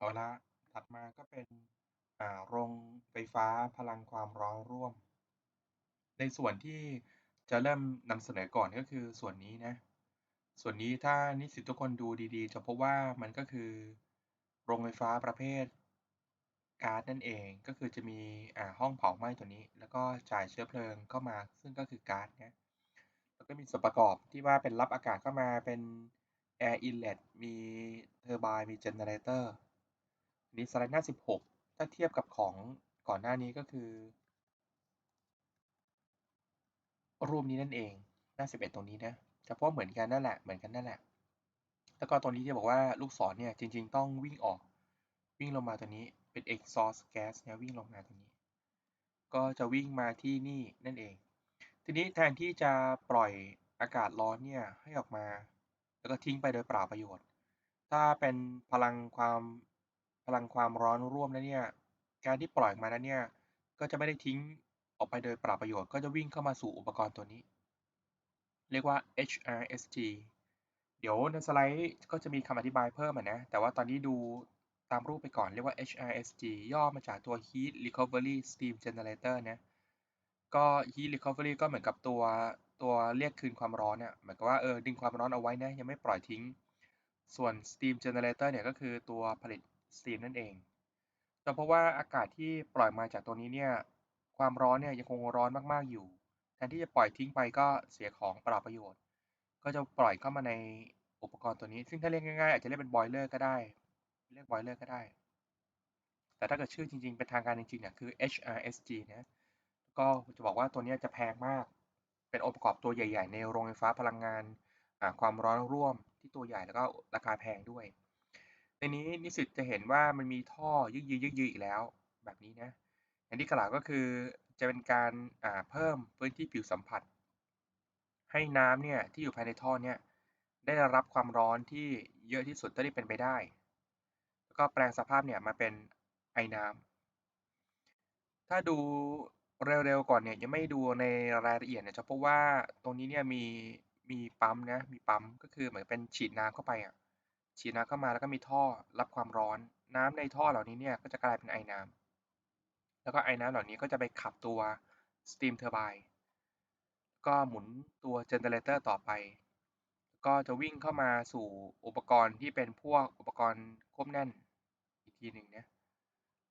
เอาละ ถัดมาก็เป็น อ่า โรงไฟฟ้าพลังความร้อนร่วม ในส่วนที่จะเริ่มนำเสนอก่อนก็คือส่วนนี้นะ ส่วนนี้ถ้านิสิตทุกคนดูดีๆ จะพบว่ามันก็คือ โรงไฟฟ้าประเภทก๊าซนั่นเอง ก็คือจะมี อ่า ห้องเผาไหม้ตัวนี้ แล้วก็จ่ายเชื้อเพลิงเข้ามา ซึ่งก็คือก๊าซนะแล้วก็มีส่วนประกอบที่ว่าเป็นรับอากาศเข้ามาเป็น air inlet มีเทอร์ไบน์มีเจเนเรเตอร์ นี้สไลด์หน้า 16 ถ้าเทียบกับของก่อนหน้านี้ก็คือ รูปนี้นั่นเอง หน้า 11 ตรงนี้นะเฉพาะเหมือนกันนั่นแหละ เหมือนกันนั่นแหละ แล้วก็ตรงนี้ที่บอกว่าลูกศรเนี่ยจริง ๆ ต้องวิ่งออก วิ่งลงมาตัวนี้เป็น exhaust gas เนี่ยวิ่งลงมาตรงนี้ ก็จะวิ่งมาที่นี่นั่นเอง ทีนี้แทนที่จะปล่อยอากาศร้อนเนี่ยให้ออกมา แล้วก็ทิ้งไปโดยเปล่าประโยชน์ ถ้าเป็นพลังความ ลังความร้อนร่วมแล้วเนี่ย การที่ปล่อยมาแล้วเนี่ย ก็จะไม่ได้ทิ้งออกไปโดยปล่าประโยชน์ ก็จะวิ่งเข้ามาสู่อุปกรณ์ตัวนี้ เรียกว่า HRSG เดี๋ยวในสไลด์ก็จะมีคำอธิบายเพิ่มนะ แต่ว่าตอนนี้ดูตามรูปไปก่อนเรียกว่า HRSG ย่อมาจากตัว Heat Recovery Steam Generator นะ ก็ Heat Recovery ก็เหมือนกับตัวตัวเรียกคืนความร้อนเนี่ยหมือนกับว่าเออดึงความร้อนเอาไว้นะยังไม่ปล่อยทิ้ง ส่วน Steam Generator เนี่ยก็คือตัวผลิต Steam นั่นเอง แต่เพราะว่าอากาศที่ปล่อยมาจากตัวนี้เนี่ย ความร้อนเนี่ยยังคงร้อนมากๆอยู่ แทนที่จะปล่อยทิ้งไปก็เสียของเปล่าประโยชน์ ก็จะปล่อยเข้ามาในอุปกรณ์ตัวนี้ ซึ่งถ้าเรียกง่ายๆอาจจะเรียกเป็นบอยเลอร์ก็ได้ เรียกบอยเลอร์ก็ได้ แต่ถ้าเกิดชื่อจริงๆ เป็นทางการจริงๆเนี่ยคือ HRSG นะก็จะบอกว่าตัวนี้จะแพงมาก เป็นองค์ประกอบตัวใหญ่ ๆ ในโรงไฟฟ้าพลังงานความร้อนร่วมที่ตัวใหญ่แล้วก็ราคาแพงด้วย ในนี้นิสิตจะเห็นว่ามันมีท่อยืดยืดยืดอีกแล้วแบบนี้นะอย่างที่กล่าวก็คือจะเป็นการเพิ่มพื้นที่ผิวสัมผัส ให้น้ำเนี่ยที่อยู่ภายในท่อเนี่ยได้รับความร้อนที่เยอะที่สุดเท่าที่เป็นไปได้ แล้วก็แปลงสภาพเนี่ยมาเป็นไอน้ำถ้าดูเร็วๆก่อนเนี่ยยังไม่ดูในรายละเอียดเนี่ยจะพบว่าตรงนี้เนี่ยมีมีปั๊มนะมีปั๊มก็คือเหมือนเป็นฉีดน้ำเข้าไปอะ ฉีดน้ำเข้ามาแล้วก็มีท่อรับความร้อน น้ำในท่อเหล่านี้เนี่ยก็จะกลายเป็นไอน้ำแล้วก็ไอน้ำเหล่านี้ก็จะไปขับตัว steam turbine ก็หมุนตัว generator ต่อไป ก็จะวิ่งเข้ามาสู่อุปกรณ์ที่เป็นพวกอุปกรณ์ควบแน่นอีกทีหนึ่งนะ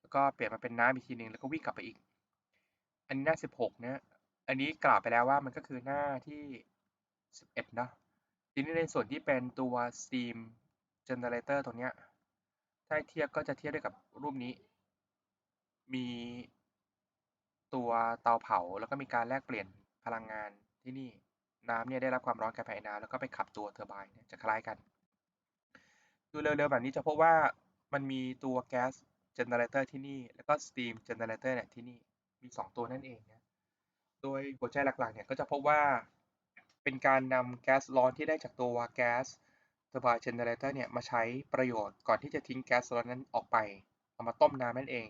แล้วก็เปลี่ยนมาเป็นน้ำอีกทีหนึ่งแล้วก็วิ่งกลับไปอีก อันนี้หน้า 16นะอันนี้กล่าวไปแล้วว่ามันก็คือหน้าที่ 11เนาะทีนี้ในส่วนที่เป็นตัว steam generator ตรงเนี้ยถ้าเทียบก็จะเทียบได้กับรูปนี้ มีตัวเตาเผาแล้วก็มีการแลกเปลี่ยนพลังงานที่นี่น้ำเนี่ยได้รับความร้อนกลายเป็นไอน้ำแล้วก็ไปขับตัวเทอร์ไบน์จะคล้ายกัน ดูเร็วๆแบบนี้จะพบว่ามันมีตัวแก๊สเจเนเรเตอร์ที่นี่ แล้วก็สตีมเจเนเรเตอร์เนี่ยที่นี่มี 2 ตัวนั่นเองนะโดยหัวใจหลักๆเนี่ยก็จะพบว่าเป็นการนำแก๊สร้อนที่ได้จากตัวแก๊ส เทอร์ไบน์เจเนเรเตอร์เนี่ยมาใช้ประโยชน์ก่อนที่จะทิ้งแก๊สร้อนนั้นออกไป เอามาต้มน้ำนั่นเอง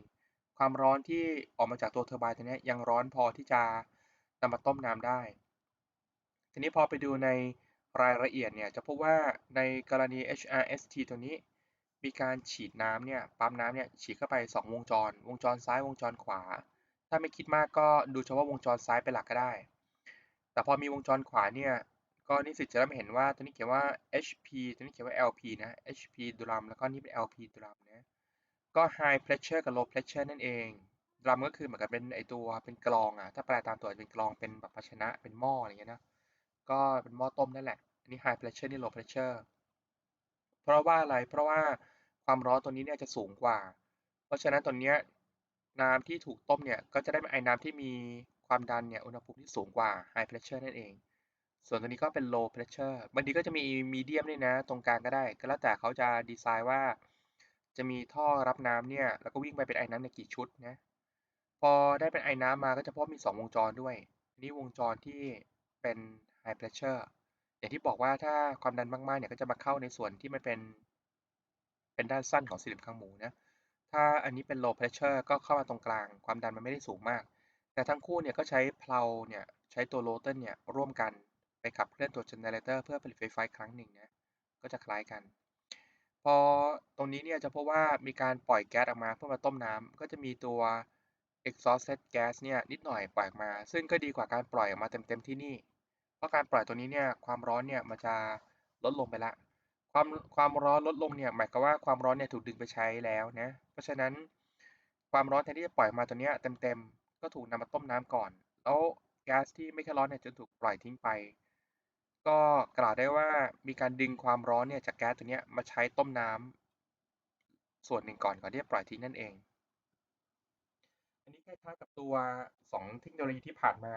ความร้อนที่ออกมาจากตัวเทอร์ไบน์ตัวนี้ยังร้อนพอที่จะนำมาต้มน้ำได้ ทีนี้พอไปดูในรายละเอียดเนี่ยจะพบว่าในกรณี HRST ตัวนี้ มีการฉีดน้ำเนี่ยปั๊มน้ำเนี่ยฉีดเข้าไป 2 วงจร วงจรซ้ายวงจรขวา ถ้าไม่คิดมากก็ดูเฉพาะวงจรซ้ายเป็นหลักก็ได้ แต่พอมีวงจรขวาเนี่ย ก็นิสิตจะเริ่มเห็นว่าตัวนี้เขียนว่า HP ตัวนี้เขียนว่า LP นะ HP ดรัมแล้วก็นี่เป็น LP ดรัมนะก็ high pressure กับ low pressure นั่นเองดรัมก็คือเหมือนกับเป็นไอตัวเป็นกรองอะถ้าแปลตามตัวเป็นกรองเป็นแบบภาชนะเป็นหม้ออะไรเงี้ยนะก็เป็นหม้อต้มนั่นแหละอันนี้ high pressure นี่ low pressure เพราะว่าอะไรเพราะว่าความร้อนตัวนี้เนี่ยจะสูงกว่า เพราะฉะนั้นตัวเนี้ยน้ำที่ถูกต้มเนี่ยก็จะได้เป็นไอน้ำที่มีความดันเนี่ยอุณหภูมิที่สูงกว่า high pressure นั่นเอง ส่วนตัวนี้ก็เป็น low pressure บางทีก็จะมี medium ด้วยนะ ตรงกลางก็ได้ ก็แล้วแต่เขาจะดีไซน์ว่า จะมีท่อรับน้ำเนี่ย แล้วก็วิ่งไปเป็นไอ้น้ำในกี่ชุดนะ พอได้เป็นไอ้น้ำมาก็จะพบมี 2 วงจรด้วย นี่วงจรที่เป็น high pressure อย่างที่บอกว่าถ้าความดันมากๆเนี่ยก็จะมาเข้าในส่วนที่มันเป็น เป็นด้านสั้นของสี่เหลี่ยมคางหมูนะ ถ้าอันนี้เป็น low pressure ก็เข้ามาตรงกลาง ความดันมันไม่ได้สูงมาก แต่ทั้งคู่เนี่ยก็ใช้เพลาเนี่ย ใช้ตัวโรเตอร์เนี่ยร่วมกัน ไปขับเคลื่อนตัว generator เพื่อผลิตไฟฟ้าครั้งหนึ่งนะก็จะคล้ายกัน พอตรงนี้เนี่ยจะพบว่ามีการปล่อยแก๊สออกมาเพื่อมาต้มน้ำก็จะมีตัว exhausted gas เนี่ยนิดหน่อยปล่อยออกมา ซึ่งก็ดีกว่าการปล่อยออกมาเต็มๆที่นี่ เพราะการปล่อยตัวนี้เนี่ยความร้อนเนี่ยมันจะลดลงไปละความความร้อนลดลงเนี่ยหมายความว่าความร้อนเนี่ยถูกดึงไปใช้แล้วนะเพราะฉะนั้นความร้อนแทนที่จะปล่อยมาตัวเนี้ยเต็มๆก็ถูกนำมาต้มน้ำก่อน แล้วแก๊สที่ไม่ค่ร้อนเนี่ยจะถูกปล่อยทิ้งไป ก็กล่าวได้ว่ามีการดึงความร้อนเนี่ยจากแก๊สตัวเนี้ยมาใช้ต้มน้ำส่วนหนึ่งก่อนก่อนที่จะปล่อยทิ้งนั่นเอง อันนี้คล้ายๆกับตัวสองเทคโนโลยีที่ผ่านมา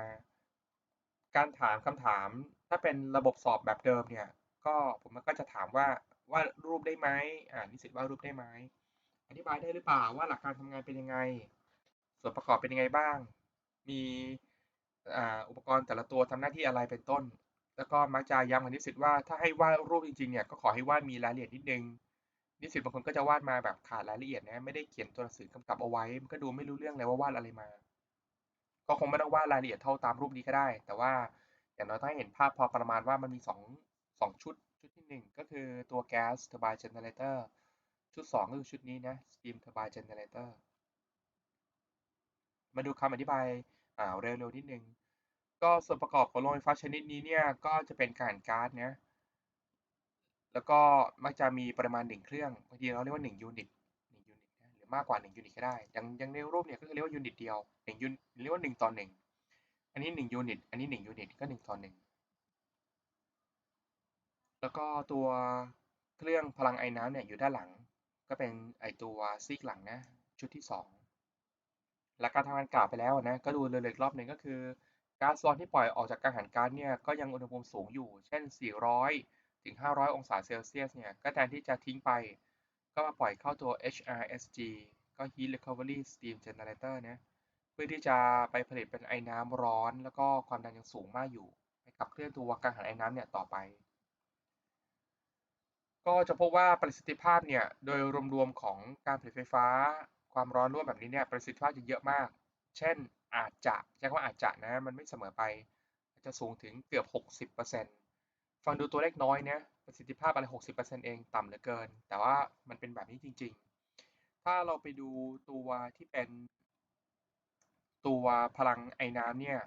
การถามคำถามถ้าเป็นระบบสอบแบบเดิมเนี่ย ก็ผมก็จะถามว่าว่ารูปได้ไหมอ่านิสิตว่ารูปได้ไหมอธิบายได้หรือเปล่าว่าหลักการทำงานเป็นยังไง ส่วนประกอบเป็นยังไงบ้าง มีอ,อุปกรณ์แต่ละตัวทำหน้าที่อะไรเป็นต้น แล้วก็มักจะย้ำกับนิสิตว่าถ้าให้วาดรูปจริงๆเนี่ยก็ขอให้วาดมีรายละเอียดนิดนึง นิสิตบางคนก็จะวาดมาแบบขาดรายละเอียดนะไม่ได้เขียนตัวหนังสือกำกับเอาไว้ มันก็ดูไม่รู้เรื่องเลยว่าวาดอะไรมา ก็คงไม่ต้องวาดรายละเอียดเท่าตามรูปนี้ก็ได้ แต่ว่าอย่างน้อยต้องให้เห็นภาพพอประมาณว่ามันมีสองสองชุดชุดที่หนึ่งก็คือตัว gas turbine generator ชุดสองก็คือชุดนี้นะ steam turbine generator มาดูคำอธิบายอ่าเร็วๆนิดนึง ก็ส่วนประกอบของโรงไฟฟ้าชนิดนี้เนี่ยก็จะเป็นการก๊าซนะแล้วก็มักจะมีปริมาณหนึ่งเครื่องบางทีเราเรียกว่าหนึ่งยูนิตหนึ่งยูนิตนะหรือมากกว่าหนึ่งยูนิตก็ได้อย่างอย่างในรูปเนี่ยก็คือเรียกว่ายูนิตเดียวหนึ่งยูนิตเรียกว่าหนึ่งต่อหนึ่งอันนี้หนึ่งยูนิต อันนี้หนึ่งยูนิต ก็หนึ่งต่อหนึ่งแล้วก็ตัวเครื่องพลังไอ้น้ำเนี่ยอยู่ด้านหลัง ก็เป็นไอตัวซีกหลังนะชุดที่สองหลักการทำงานกล่าวไปแล้วนะก็ดูเลยอีกรอบหนึ่งก็คือ๊าซร้อนที่ปล่อยออกจากกังหันก๊าซเนี่ยก็ยังอุณหภูมิสูงอยู่ เช่น 400 ถึง 500 องศาเซลเซียสเนี่ยก็แทนที่จะทิ้งไป ก็มาปล่อยเข้าตัว HRSG ก็ Heat Recovery Steam Generator นะเพื่อที่จะไปผลิตเป็นไอ้น้ำร้อน แล้วก็ความดันยังสูงมากอยู่ไปขับเคลื่อนตัวกังหันไอ้น้ำเนี่ยต่อไป ก็จะพบว่าประสิทธิภาพเนี่ยโดยรวมๆของการผลิตไฟฟ้า ความร้อนร่วมแบบนี้เนี่ยประสิทธิภาพจะเยอะมาก เช่น อาจจะใช้คำว่าอาจจะนะมันไม่เสมอไปอาจจะสูงถึงเกือบ 60%ฟังดูตัวเลขน้อยนะประสิทธิภาพอะไร 60%เองต่ำเหลือเกิน แต่ว่ามันเป็นแบบนี้จริง ๆ ถ้าเราไปดูตัวที่เป็น ตัวพลังไอ้น้ำเนี่ย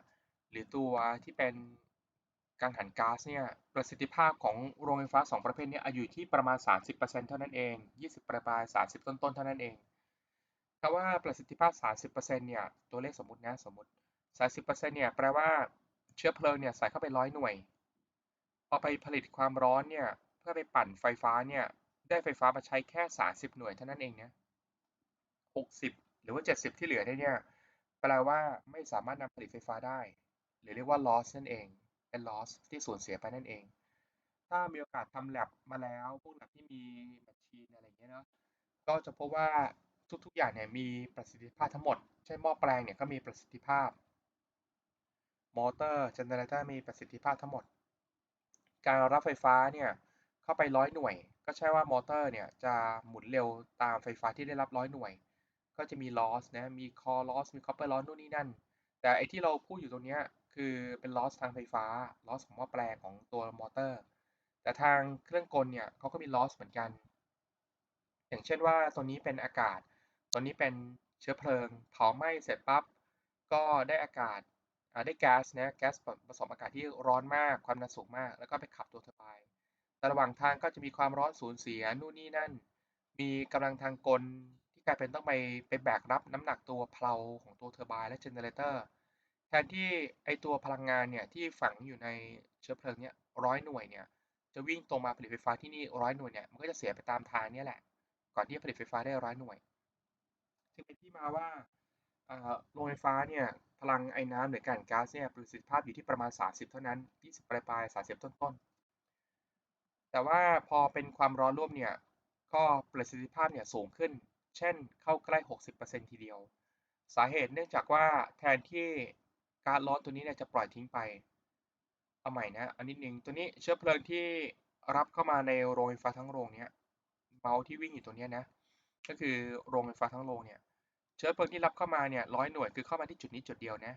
หรือตัวที่เป็นกังหันก๊าซเนี่ยประสิทธิภาพของโรงไฟฟ้า 2 ประเภทนี้อยู่ที่ประมาณ 30%เท่านั้นเอง 20 ประมาณ 30 ต้นๆเท่านั้นเองาว่าประสิทธิภาพ 30%เนี่ย ตัวเลขสมมตินะสมมติ 30%เนี่ย แปลว่าเชื้อเพลิงเนี่ยใส่เข้าไปร้อยหน่วยพอไปผลิตความร้อนเนี่ย เพื่อไปปั่นไฟฟ้าเนี่ย ได้ไฟฟ้ามาใช้แค่ 30 หน่วยเท่านั้นเองนะ60 หรือว่า 70 ที่เหลือเนี่ย แปลว่าไม่สามารถนำผลิตไฟฟ้าได้ หรือเรียกว่า loss นั่นเอง เป็น loss ที่สูญเสียไปนั่นเอง ถ้ามีโอกาสทำ lab มาแล้ว พวก lab ที่มีแมชชีนอะไรเงี้ยเนาะ ก็จะพบว่า ทุกๆอย่างเนี่ยมีประสิทธิภาพทั้งหมด เช่นหม้อแปลงเนี่ยก็มีประสิทธิภาพ มอเตอร์เจเนเรเตอร์มีประสิทธิภาพทั้งหมด การรับไฟฟ้าเนี่ยเข้าไปร้อยหน่วย ก็ใช่ว่ามอเตอร์เนี่ยจะหมุนเร็วตามไฟฟ้าที่ได้รับร้อยหน่วย ก็จะมี loss นะ มี core loss มี copper loss นู่นนี่นั่น แต่ไอที่เราพูดอยู่ตรงนี้คือเป็น loss ทางไฟฟ้า loss ของหม้อแปลงของตัวมอเตอร์ แต่ทางเครื่องกลเนี่ยเขาก็มี loss เหมือนกัน อย่างเช่นว่าตัวนี้เป็นอากาศ ตัวนี้เป็นเชื้อเพลิงเผาไหม้เสร็จปั๊บก็ได้อากาศได้แก๊สนะแก๊สผสมอากาศที่ร้อนมากความดันสูงมาก แล้วก็ไปขับตัวเทอร์ไบน์แต่ระหว่างทางก็จะมีความร้อนสูญเสียนู่นนี่นั่น มีกำลังทางกลที่กลายเป็นต้องไปไปแบกรับน้ำหนักตัวเพลาของตัวเทอร์ไบน์และเจเนเรเตอร์แทนที่ไอตัวพลังงานเนี่ยที่ฝังอยู่ในเชื้อเพลิงเนี่ยร้อยหน่วยเนี่ยจะวิ่งตรงมาผลิตไฟฟ้าที่นี่ร้อยหน่วยเนี่ยมันก็จะเสียไปตามทางนี่แหละ ก่อนที่จะผลิตไฟฟ้าได้ร้อยหน่วย จึงเป็นที่มาว่าโรงไฟฟ้าเนี่ยพลังไอ้น้ำหรือการก๊าซเนี่ยประสิทธิภาพอยู่ที่ประมาณ 30 เท่านั้น 20 ปลายปลาย30 ต้นต้นแต่ว่าพอเป็นความร้อนร่วมเนี่ยก็ประสิทธิภาพเนี่ยสูงขึ้น เช่นเข้าใกล้ 60%ทีเดียว สาเหตุเนื่องจากว่าแทนที่การร้อนตัวนี้เนี่ยจะปล่อยทิ้งไป เอาใหม่นะ อันนี้หนึ่งตัวนี้เชื้อเพลิงที่รับเข้ามาในโรงไฟฟ้าทั้งโรงเนี้ยเมาส์ที่วิ่งอยู่ตัวนี้นะ ก็คือโรงไฟฟ้าทั้งโรงเนี่ย เชื้อเพลิงที่รับเข้ามาเนี่ยร้อยหน่วยคือเข้ามาที่จุดนี้จุดเดียวนะ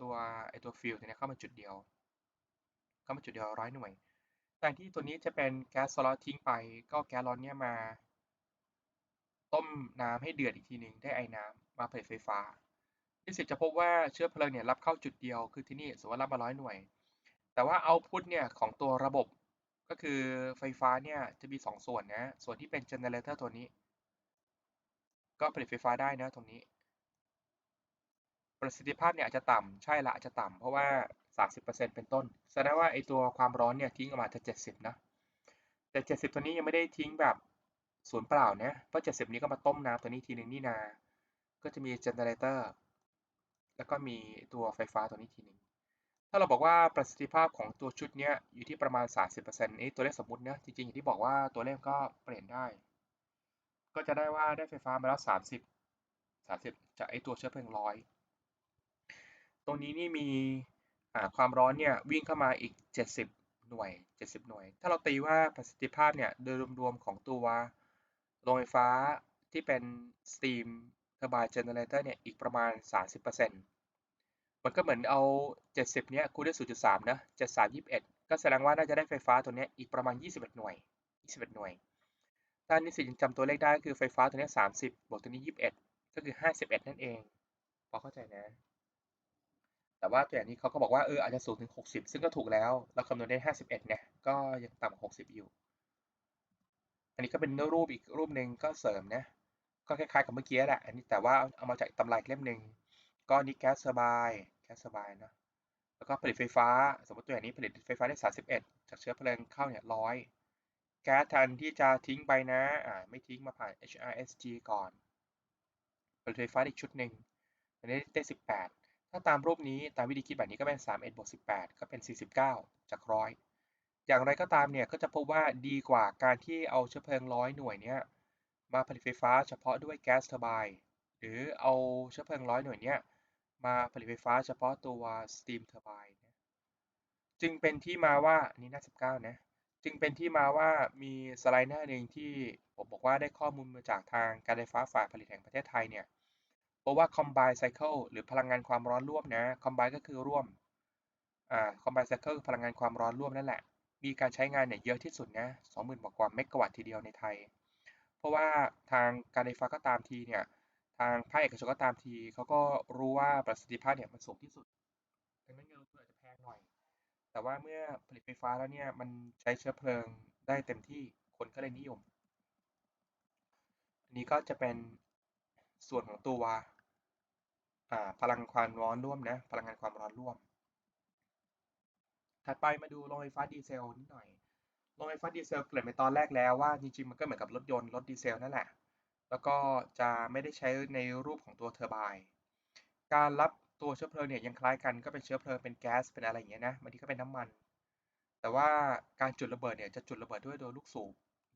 ตัวไอตัวฟิลตัวนี้เข้ามาจุดเดียว เข้ามาจุดเดียวร้อยหน่วย แต่ที่ตัวนี้จะเป็นแก๊สโซลาร์ทิ้งไป ก็แก๊สร้อนเนี่ยมา ต้มน้ำให้เดือดอีกทีหนึ่งได้ไอ้น้ำมาผลิตไฟฟ้านิสิจะพบว่าเชื้อเพลิงเนี่ยรับเข้าจุดเดียวคือที่นี่สมมติรับมาร้อยหน่วย แต่ว่าเอาพุทเนี่ยของตัวระบบก็คือไฟฟ้าเนี่ยจะมี 2 ส่วนนะส่วนที่เป็นเจเนเรเตอร์ตัวนี้ ก็ผลิตไฟฟ้าได้นะตรงนี้ ประสิทธิภาพเนี่ยอาจจะต่ำใช่ละอาจจะต่ำเพราะว่า 30%เป็นต้นแสดงว่าไอตัวความร้อนเนี่ยทิ้งออกมาจะ70 นะ แต่ 70 ตัวนี้ยังไม่ได้ทิ้งแบบศูนย์เปล่านะเพราะ 70 นี้ก็มาต้มน้ำตัวนี้ทีหนึ่งนี่นา ก็จะมีเจเนเรเตอร์แล้วก็มีตัวไฟฟ้าตัวนี้ทีหนึ่งถ้าเราบอกว่าประสิทธิภาพของตัวชุดเนี้ยอยู่ที่ประมาณ 30%นี้ตัวเลขสมมตินะจริงๆอย่างที่บอกว่าตัวเลขก็เปลี่ยนได้ ก็จะได้ว่าได้ไฟฟ้ามาแล้ว 30 30 จากไอตัวเชื้อเพลิงร้อย ตรงนี้นี่มีความร้อนเนี่ยวิ่งเข้ามาอีก 70 หน่วย 70 หน่วย ถ้าเราตีว่าประสิทธิภาพเนี่ยโดยรวมๆของตัวโรงไฟฟ้าที่เป็น steam turbine generator เนี่ยอีกประมาณ 30%มันก็เหมือนเอา 70 เนี้ยคูณด้วย 0.3 นะ 73 21 ก็แสดงว่าน่าจะได้ไฟฟ้าตัวเนี้ยอีกประมาณ 21 หน่วย 21 หน่วย ถ้านิสิตยังจำตัวเลขได้คือไฟฟ้าตัวนี้ 30 บวกตัวนี้ 21 ก็คือ 51 นั่นเอง พอเข้าใจนะ แต่ว่าตัวอย่างนี้เขาก็บอกว่าเอออาจจะสูงถึง 60 ซึ่งก็ถูกแล้ว เราคำนวณได้ 51เนี่ยก็ยังต่ำกว่า60 อยู่ อันนี้ก็เป็นรูปอีกรูปหนึ่งก็เสริมนะ ก็คล้ายๆกับเมื่อกี้แหละ อันนี้แต่ว่าเอามาจากตำราเล่มหนึ่งก็นี้แก๊สเทอร์ไบน์แก๊สเทอร์ไบน์เนาะแล้วก็ผลิตไฟฟ้า สมมติตัวอย่างนี้ผลิตไฟฟ้าได้ 31 จากเชื้อเพลิงเข้าเนี่ยร้อย แก๊สแทนที่จะทิ้งไปนะอ่าไม่ทิ้งมาผ่าน HRSG ก่อนผลิตไฟฟ้าอีกชุดหนึ่งอันนี้ได้ 18 ถ้าตามรูปนี้ตามวิธีคิดแบบนี้ก็เป็น31บวก18 ก็เป็น 49 จากร้อยอย่างไรก็ตามเนี่ยก็จะพบว่าดีกว่าการที่เอาเชื้อเพลิงร้อยหน่วยเนี้ยมาผลิตไฟฟ้าเฉพาะด้วยแก๊สเทอร์ไบน์หรือเอาเชื้อเพลิงร้อยหน่วยเนี้ยมาผลิตไฟฟ้าเฉพาะตัว steam turbine นะจึงเป็นที่มาว่านี่หน้า19 นะ จึงเป็นที่มาว่ามีสไลด์หน้าหนึ่งที่ผมบอกว่าได้ข้อมูลมาจากทางการไฟฟ้าฝ่ายผลิตแห่งประเทศไทยเนี่ยเพราะว่า combine cycle หรือพลังงานความร้อนร่วมนะ combine ก็คือร่วมอ่า combine cycle พลังงานความร้อนร่วมนั่นแหละ มีการใช้งานเนี่ยเยอะที่สุดนะ20,000กว่าเมกะวัตต์ทีเดียวในไทย เพราะว่าทางการไฟฟ้าก็ตามทีเนี่ยทางภาคเอกชนก็ตามทีเขาก็รู้ว่าประสิทธิภาพเนี่ยมันสูงที่สุดดังนั้นเงินลงทุนอาจจะแพงหน่อย แต่ว่าเมื่อผลิตไฟฟ้าแล้วเนี่ยมันใช้เชื้อเพลิงได้เต็มที่คนก็เลยนิยม อันนี้ก็จะเป็นส่วนของตัวพลังความร้อนร่วมนะพลังงานความร้อนร่วม ถัดไปมาดูโรงไฟฟ้าดีเซลนิดหน่อยโรงไฟฟ้าดีเซลเกริ่นไปตอนแรกแล้วว่าจริงๆมันก็เหมือนกับรถยนต์รถดีเซลนั่นแหละ แล้วก็จะไม่ได้ใช้ในรูปของตัวเทอร์ไบน์การรับ ตัวเชื้อเพลิงเนี่ยยังคล้ายกันก็เป็นเชื้อเพลิงเป็นแก๊สเป็นอะไรอย่างเงี้ยนะบางทีก็เป็นน้ำมัน แต่ว่าการจุดระเบิดเนี่ยจะจุดระเบิดด้วยโดยลูกสูบ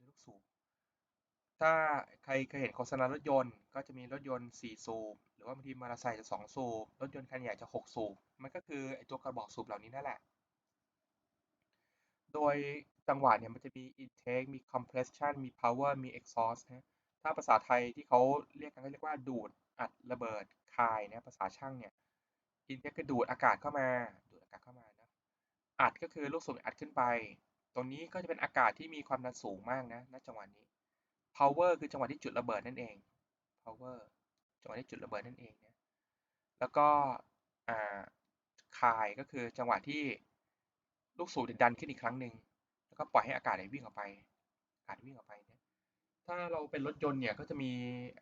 ลูกสูบถ้าใครเคยเห็นโฆษณารถยนต์ ก็จะมีรถยนต์4สูบหรือว่าบางทีมอเตอร์ไซค์จะ2สูบรถยนต์คันใหญ่จะ6สูบมันก็คือไอ้ตัวกระบอกสูบเหล่านี้นั่นแหละ โดยจังหวะเนี่ยมันจะมี intake มี compression มี power มี exhaust นะถ้าภาษาไทยที่เขาเรียกกันก็เรียกว่าดูดอัดระเบิดคายนะภาษาช่างเนี่ย อินเทคือดูดอากาศเข้ามา ดูดอากาศเข้ามานะอัดก็คือลูกสูบอัดขึ้นไป ตรงนี้ก็จะเป็นอากาศที่มีความดันสูงมากนะณจังหวะนี้ power คือจังหวะที่จุดระเบิดนั่นเอง power จังหวะที่จุดระเบิดนั่นเองนะแล้วก็อ่าคายก็คือจังหวะที่ลูกสูบดันขึ้นอีกครั้งหนึ่งแล้วก็ปล่อยให้อากาศวิ่งออกไป อากาศวิ่งออกไปเนี่ยถ้าเราเป็นรถยนต์เนี่ยก็จะมี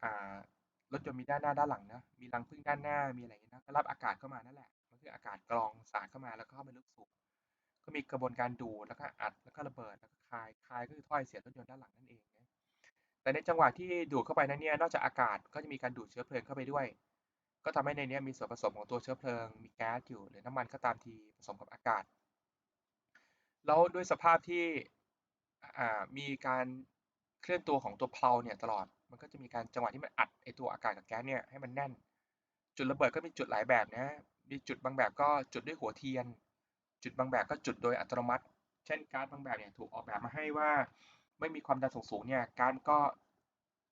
อ่า รถยนต์มีด้านหน้าด้านหลังนะ มีรังพึ่งด้านหน้า มีอะไรอย่างเงี้ยนะก็รับอากาศเข้ามานั่นแหละ มันคืออากาศกรองสารเข้ามาแล้วก็เข้าไปลูกสูบ ก็มีกระบวนการดูดแล้วก็อัดแล้วก็ระเบิดแล้วก็คายคายก็คือถ้อยเสียรถยนต์ด้านหลังนั่นเองนะแต่ในจังหวะที่ดูดเข้าไปนั้นเนี่ย นอกจากอากาศก็จะมีการดูดเชื้อเพลิงเข้าไปด้วย ก็ทำให้ในนี้มีส่วนผสมของตัวเชื้อเพลิง มีแก๊สอยู่หรือน้ำมันก็ตามทีผสมกับอากาศ แล้วด้วยสภาพที่มีการเคลื่อนตัวของตัวเพลาเนี่ยตลอด มันก็จะมีการจังหวะที่มันอัดไอตัวอากาศกับแก๊สเนี่ยให้มันแน่น จุดระเบิดก็มีจุดหลายแบบนะมีจุดบางแบบก็จุดด้วยหัวเทียน จุดบางแบบก็จุดโดยอัตโนมัติ เช่นการบางแบบเนี่ยถูกออกแบบมาให้ว่า ไม่มีความดันสูงๆเนี่ยการก็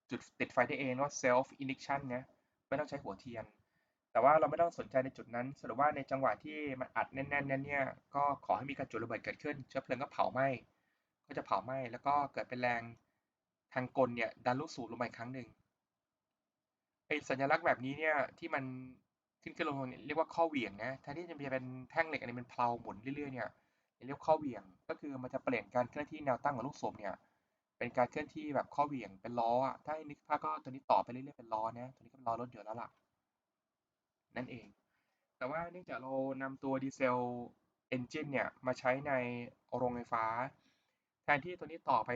จุดติดไฟได้เองว่า self ignition นะไม่ต้องใช้หัวเทียน แต่ว่าเราไม่ต้องสนใจในจุดนั้นสรุปว่าในจังหวะที่มันอัดแน่นๆนั้นเนี่ยก็ขอให้มีการจุดระเบิดเกิดขึ้น เชื้อเพลิงก็เผาไหม้ก็จะเผาไหม้แล้วก็เกิดเป็นแรง ทางกลเนี่ยดันลูกสูบลงไปครั้งหนึ่งไอสัญลักษณ์แบบนี้เนี่ยที่มันขึ้นขึ้นลงลงเนี่ยเรียกว่าข้อเหวี่ยงนะแทนที่จะเป็นแท่งเหล็กอันนี้เป็นเพลาหมุนเรื่อยๆเนี่ยเรียกข้อเหวี่ยง ก็คือมันจะเปลี่ยนการเคลื่อนที่แนวตั้งของลูกศรเนี่ยเป็นการเคลื่อนที่แบบข้อเหวี่ยงเป็นล้ออะถ้าให้นึกภาพก็ตัวนี้ต่อไปเรื่อยๆเป็นล้อนะตัวนี้ก็เป็นล้อรถยนต์แล้วล่ะนั่นเอง แต่ว่าเนื่องจากเรานำตัวดีเซลเอนจินเนี่ยมาใช้ในโรงไฟฟ้า แทนที่ตัวนี้ต่อไป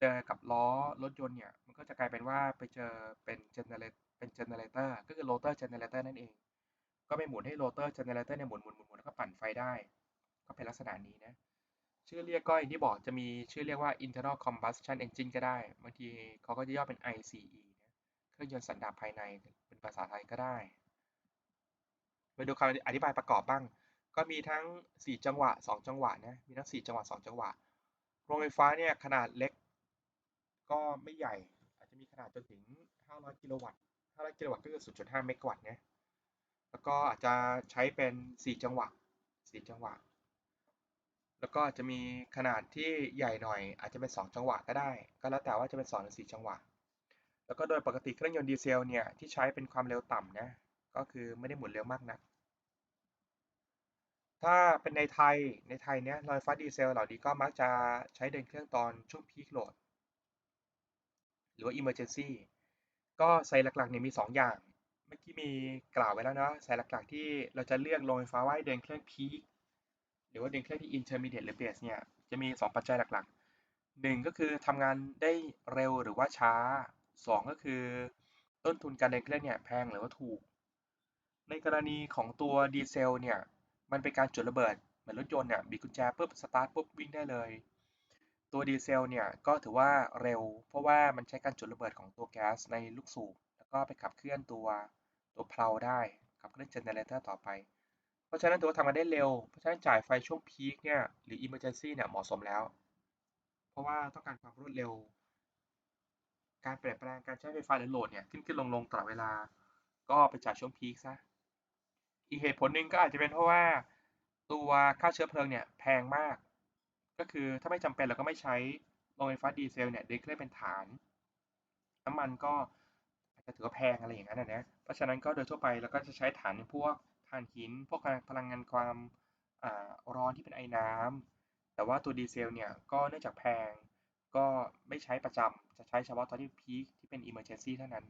เจอกับล้อรถยนต์เนี่ยมันก็จะกลายเป็นว่าไปเจอเป็นเจเนเรตเป็นเจเนเรเตอร์ก็คือโรเตอร์เจเนเรเตอร์นั่นเอง ก็ไปหมุนให้โรเตอร์เจเนเรเตอร์เนี่ยหมุนหมุนหมุนหมุนแล้วก็ปั่นไฟได้ ก็เป็นลักษณะนี้นะชื่อเรียกก็อย่างที่บอกจะมีชื่อเรียกว่า internal combustion engine ก็ได้ บางทีเขาก็จะย่อเป็น ICE นะเครื่องยนต์สันดาปภายในเป็นภาษาไทยก็ได้มาดูคำอธิบายประกอบบ้าง ก็มีทั้ง 4 จังหวะ 2 จังหวะนะ มีทั้ง 4 จังหวะ 2 จังหวะ โรงไฟฟ้าเนี่ยขนาดเล็ก ก็ไม่ใหญ่ อาจจะมีขนาดจนถึง 500 กิโลวัตต์ 500 กิโลวัตต์ก็คือ 0.5 เมกะวัตต์นะแล้วก็อาจจะใช้เป็น 4 จังหวะ 4 จังหวะ แล้วก็จะมีขนาดที่ใหญ่หน่อย อาจจะเป็น 2 จังหวะก็ได้ ก็แล้วแต่ว่าจะเป็น2หรือ4จังหวะ แล้วก็โดยปกติเครื่องยนต์ดีเซลเนี่ยที่ใช้เป็นความเร็วต่ำนะ ก็คือไม่ได้หมุนเร็วมากนัก ถ้าเป็นในไทย ในไทยเนี่ยรถไฟฟ้าดีเซลเหล่านี้ก็มักจะใช้เดินเครื่องตอนช่วงพีคโหลด รือว่า emergency ก็ไซส์หลักๆเนี่ยมี 2 อย่าง เมื่อกี้มีกล่าวไว้แล้วเนาะไซส์หลักๆ ที่เราจะเลือกโรงไฟฟ้าว่าเดินเครื่องพีคหรือว่าเดินเครื่องที่ intermediate หรือ base เนี่ยจะมี 2 ปัจจัยหลักๆ 1 ก็คือทำงานได้เร็วหรือว่าช้า 2 ก็คือต้นทุนการเดินเครื่องเนี่ยแพงหรือว่าถูก ในกรณีของตัวดีเซลเนี่ยมันเป็นการจุดระเบิดเหมือนรถยนต์เนี่ยบีบกุญแจปุ๊บสตาร์ทปุ๊บวิ่งได้เลย ตัวดีเซลเนี่ยก็ถือว่าเร็ว เพราะว่ามันใช้การจุดระเบิดของตัวแก๊สในลูกสูบแล้วก็ไปขับเคลื่อนตัวตัวเพลาได้ขับเคลื่อนเจเนเรเตอร์ต่อไป เพราะฉะนั้นตัวทำงานได้เร็ว เพราะฉะนั้นจ่ายไฟช่วงพีคเนี่ยหรือ emergency เนี่ยเหมาะสมแล้ว เพราะว่าต้องการความรวดเร็ว การเปลี่ยนแปลงการใช้ไฟฟ้าหรือโหลดเนี่ยขึ้นขึ้นลงลงตลอดเวลา ก็ไปจ่ายช่วงพีคซะอีกเหตุผลหนึ่งก็อาจจะเป็นเพราะว่าตัวค่าเชื้อเพลิงเนี่ยแพงมาก ก็คือถ้าไม่จำเป็นเราก็ไม่ใช้โรงไฟฟ้าดีเซลเนี่ยดินเครื่อเป็นฐาน น้ำมันก็อาจจะถือว่าแพงอะไรอย่างนั้นนะเพราะฉะนั้นก็โดยทั่วไปเราก็จะใช้ฐานพวกถ่านหิน พวกพลังงานความร้อนที่เป็นไอน้ำแต่ว่าตัวดีเซลเนี่ยก็เนื่องจากแพงก็ไม่ใช้ประจำจะใช้เฉพาะตอนที่พีคที่เป็น emergency เท่านั้น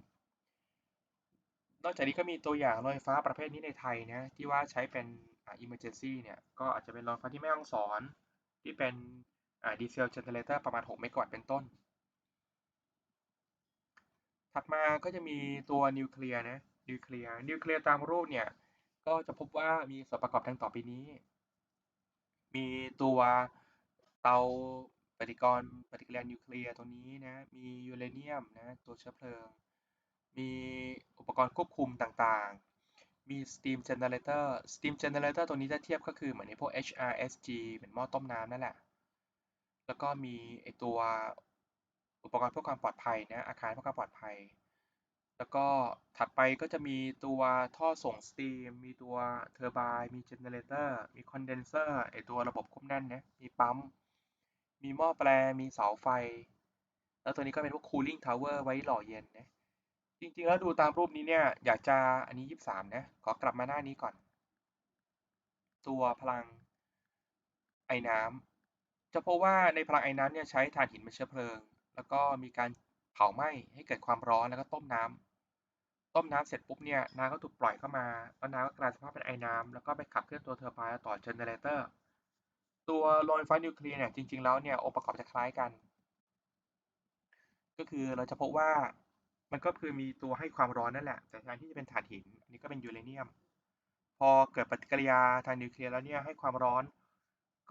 นอกจากนี้ก็มีตัวอย่างรถไฟฟ้าประเภทนี้ในไทยนะที่ว่าใช้เป็น emergency เนี่ยก็อาจจะเป็นรถไฟฟ้าที่แม่ฮ่องสอน ที่เป็นดีเซลเจเนเรเตอร์ประมาณ 6 เมกะวัตต์เป็นต้น ถัดมาก็จะมีตัวนิวเคลียร์นะ นิวเคลียร์ นิวเคลียร์ตามรูปเนี่ย ก็จะพบว่ามีส่วนประกอบดังต่อไปนี้ มีตัวเตาปฏิกรณ์ปฏิกิริยานิวเคลียร์ตัวนี้นะ มียูเรเนียมนะ ตัวเชื้อเพลิง มีอุปกรณ์ควบคุมต่างๆ มี steam generator steam generator ตัวนี้ถ้าเทียบก็คือเหมือนในพวก HRSG เหมือนหม้อต้มน้ำนั่นแหละ แล้วก็มีไอตัวอุปกรณ์เพื่อความปลอดภัยนะ อาคารเพื่อความปลอดภัย แล้วก็ถัดไปก็จะมีตัวท่อส่งสตีม มีตัวเทอร์ไบน์ มีเจเนเรเตอร์ มีคอนเดนเซอร์ไอตัวระบบควบแน่นนะ มีปั๊ม มีหม้อแปล มีเสาไฟ แล้วตัวนี้ก็เป็นพวก cooling tower ไว้หล่อเย็นนะ จริงๆ แล้วดูตามรูปนี้เนี่ย อยากจะอันนี้ 23 นะ ขอกลับมาหน้านี้ก่อน ตัวพลังไอ้น้ำจะพบว่าในพลังไอ้น้ำเนี่ยใช้ถ่านหินเป็นเชื้อเพลิง แล้วก็มีการเผาไหม้ให้เกิดความร้อนแล้วก็ต้มน้ำต้มน้ำเสร็จปุ๊บเนี่ยน้ำก็ถูกปล่อยเข้ามาแล้วน้ำก็กลายสภาพเป็นไอ้น้ำแล้วก็ไปขับเคลื่อนตัวเทอร์ไบน์ต่อเจเนเรเตอร์ตัวโรงไฟฟ้านิวเคลียร์เนี่ยจริงๆแล้วเนี่ยองค์ประกอบจะคล้ายกัน ก็คือเราจะพบว่า มันก็คือมีตัวให้ความร้อนนั่นแหละ แต่แทนที่จะเป็นถ่านหิน อันนี้ก็เป็นยูเรเนียม พอเกิดปฏิกิริยาทางนิวเคลียร์แล้วเนี่ยให้ความร้อน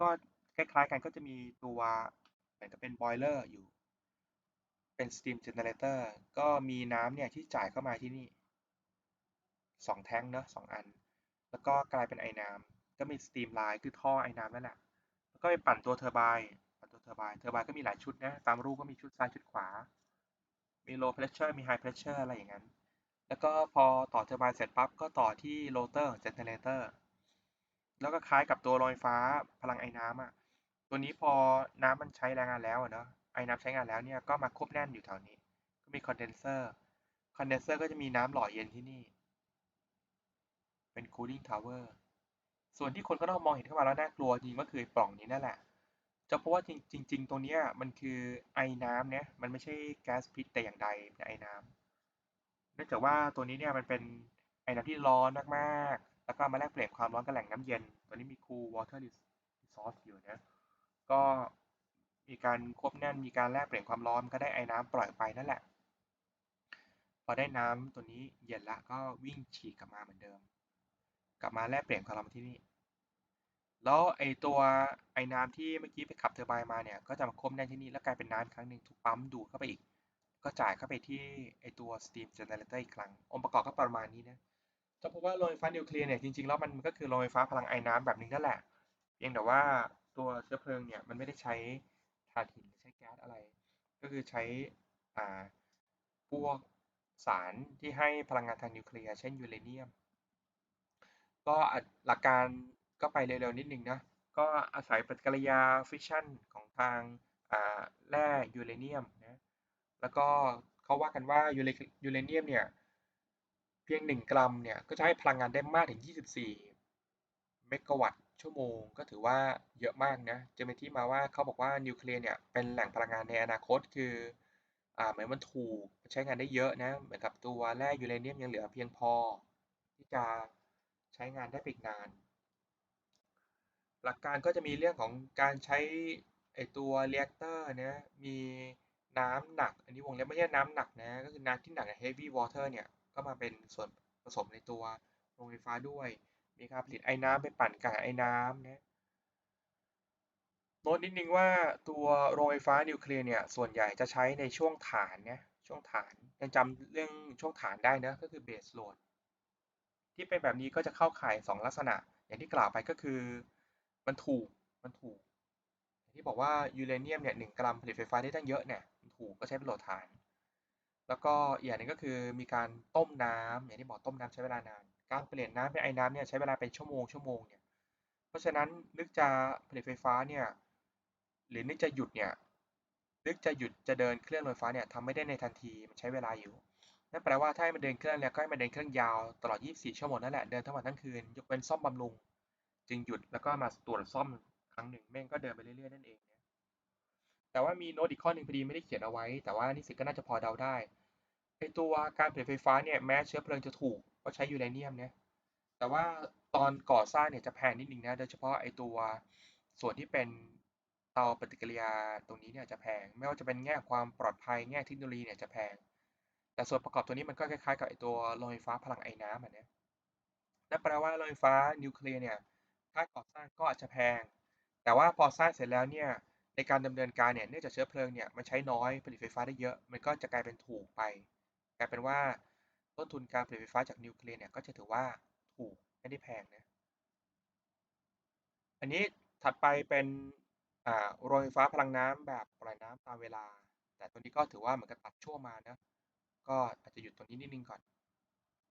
ก็คล้ายๆกันก็จะมีตัวเหมือนกับเป็นบอยเลอร์อยู่ เป็นสตีมเจเนเรเตอร์ก็มีน้ำเนี่ยที่จ่ายเข้ามาที่นี่สองแท้งเนาะสองอัน แล้วก็กลายเป็นไอ้น้ำก็มีสตีมไลน์คือท่อไอ้น้ำนั่นแหละแล้วก็ไปปั่นตัวเทอร์ไบน์ปั่นตัวเทอร์ไบน์เทอร์ไบน์ก็มีหลายชุดนะตามรูปก็มีชุดซ้ายชุดขวา มี low pressure มี high pressure อะไรอย่างนั้น แล้วก็พอต่อเทอร์ไบน์เสร็จปั๊บก็ต่อที่โรเตอร์เจเนเรเตอร์แล้วก็คล้ายกับตัวโรงไฟฟ้าพลังไอ้น้ำอะ ตัวนี้พอน้ำมันใช้แรงงานแล้วเนาะ ไอ้น้ำใช้งานแล้วเนี่ยก็มาควบแน่นอยู่แถวนี้ ก็มีคอนเดนเซอร์ คอนเดนเซอร์ก็จะมีน้ำหล่อเย็นที่นี่ เป็น cooling tower ส่วนที่คนก็ต้องมองเห็นเข้ามาแล้วน่ากลัวจริงก็คือปล่องนี้นั่นแหละ จะเพราะว่าจริง ๆตรงเนี้ยมันคือไอน้ำเนี่ยมันไม่ใช่แก๊สพิษแต่อย่างใดเป็นไอน้ำเนื่องจากว่าตัวนี้เนี่ยมันเป็นไอน้ำที่ร้อนมากๆ แล้วก็มาแลกเปลี่ยนความร้อนกับแหล่งน้ำเย็น ตัวนี้มี cool water resource อยู่นะก็มีการควบแน่นมีการแลกเปลี่ยนความร้อนก็ได้ไอน้ำปล่อยไปนั่นแหละ พอได้น้ำตัวนี้เย็นละก็วิ่งฉีกกลับมาเหมือนเดิม กลับมาแลกเปลี่ยนความร้อนที่นี่ แล้วไอตัวไอน้ำที่เมื่อกี้ไปขับเทอร์ไบน์มาเนี่ย ก็จะมาควบแน่นที่นี่แล้วกลายเป็นน้ำครั้งหนึ่งถูกปั๊มดูดเข้าไปอีก ก็จ่ายเข้าไปที่ไอตัว steam generator อีกครั้ง องค์ประกอบก็ประมาณนี้นะจะพบว่าโรงไฟฟ้านิวเคลียร์เนี่ยจริงๆแล้วมันก็คือโรงไฟฟ้าพลังไอน้ำแบบนึงนั่นแหละเพียงแต่ว่าตัวเชื้อเพลิงเนี่ยมันไม่ได้ใช้ถ่านหินหรือใช้แก๊สอะไร ก็คือใช้อ่าพวกสารที่ให้พลังงานทางนิวเคลียร์เช่นยูเรเนียม ก็หลักการ ก็ไปเร็วๆนิดนึงนะ ก็อาศัยปฏิกิริยาฟิชชันของทางแร่ยูเรเนียมนะ แล้วก็เขาว่ากันว่ายูเรเนียมเนี่ยเพียง 1 กรัมเนี่ยก็จะให้พลังงานได้มากถึง 24 เมกะวัตต์ชั่วโมง ก็ถือว่าเยอะมากนะจะเป็นที่มาว่าเขาบอกว่านิวเคลียร์เนี่ยเป็นแหล่งพลังงานในอนาคตคืออ่าเหมือนมันถูกใช้งานได้เยอะนะเหมือนกับตัวแร่ยูเรเนียมยังเหลือเพียงพอ ที่จะใช้งานได้ปอีกนาน หลักการก็จะมีเรื่องของการใช้ไอตัวเรีแอคเตอร์นะมีน้ำหนัก อันนี้วงเล็บไม่ใช่น้ำหนักนะ ก็คือน้ำที่หนัก heavy water เนี่ย ก็มาเป็นส่วนผสมในตัวโรงไฟฟ้าด้วย มีการผลิตไอ้น้ำไปปั่นกับไอ้น้ำนะโน้ตนิดนึงว่าตัวโรงไฟฟ้านิวเคลียร์เนี่ยส่วนใหญ่จะใช้ในช่วงฐานนะช่วงฐานยังจำเรื่องช่วงฐานได้นะก็คือ base load ที่เป็นแบบนี้ก็จะเข้าข่าย 2 ลักษณะ อย่างที่กล่าวไปก็คือ มันถูก มันถูกอย่างที่บอกว่ายูเรเนียมเนี่ยหนึ่งกรัมผลิตไฟฟ้าได้ตั้งเยอะเนี่ยมันถูกก็ใช้เป็นโหลดฐาน แล้วก็อย่างนึงก็คือมีการต้มน้ำอย่างที่บอกต้มน้ำใช้เวลานาน การเปลี่ยนน้ำเป็นไอ้น้ำเนี่ยใช้เวลาเป็นชั่วโมงชั่วโมงเนี่ย เพราะฉะนั้นนึกจะผลิตไฟฟ้าเนี่ยหรือนึกจะหยุดเนี่ยนึกจะหยุดจะเดินเครื่องรถไฟฟ้าเนี่ยทำไม่ได้ในทันทีมันใช้เวลาอยู่นั่นแปลว่าถ้าให้มันเดินเครื่องเนี่ยก็ให้มันเดินเครื่องยาวตลอด 24 ชั่วโมงนั่นแหละเดินทั้งวันทั้งคืนยกเว้นซ่อมบำรุง จึงหยุดแล้วก็มาตรวจซ่อมครั้งหนึ่งแม่งก็เดินไปเรื่อยๆนั่นเองนะแต่ว่ามีโน้ตอีกข้อหนึ่งพอดีไม่ได้เขียนเอาไว้ แต่ว่านิสิตก็น่าจะพอเดาได้ไอตัวการผลิตไฟฟ้าเนี่ยแม้เชื้อเพลิงจะถูกเพราะใช้ยูเรเนียมเนี่ยแต่ว่าตอนก่อสร้างเนี่ยจะแพงนิดนึงนะโดยเฉพาะไอตัวส่วนที่เป็นเตาปฏิกิริยาตรงนี้เนี่ยจะแพง ไม่ว่าจะเป็นแง่ความปลอดภัยแง่เทคโนโลยีเนี่ยจะแพง แต่ส่วนประกอบตัวนี้มันก็คล้ายๆกับไอตัวโรงไฟฟ้าพลังไอ้น้ำอะนี่นั่นแปลว่าโรงไฟฟ้านิวเคลียร์เนี่ย ถ้าก่อสร้างก็อาจจะแพง แต่ว่าพอสร้างเสร็จแล้วเนี่ยในการดำเนินการเนี่ยเนื่องจากเชื้อเพลิงเนี่ยมันใช้น้อยผลิตไฟฟ้าได้เยอะ มันก็จะกลายเป็นถูกไป กลายเป็นว่าต้นทุนการผลิตไฟฟ้าจากนิวเคลียร์เนี่ยก็จะถือว่าถูกไม่ได้แพงนะอันนี้ถัดไปเป็นโรงไฟฟ้าพลังน้ำแบบปล่อยน้ำตามเวลา แต่ตัวนี้ก็ถือว่าเหมือนกับตัดช่วงมานะก็อาจจะหยุดตัวนี้นิดนึงก่อน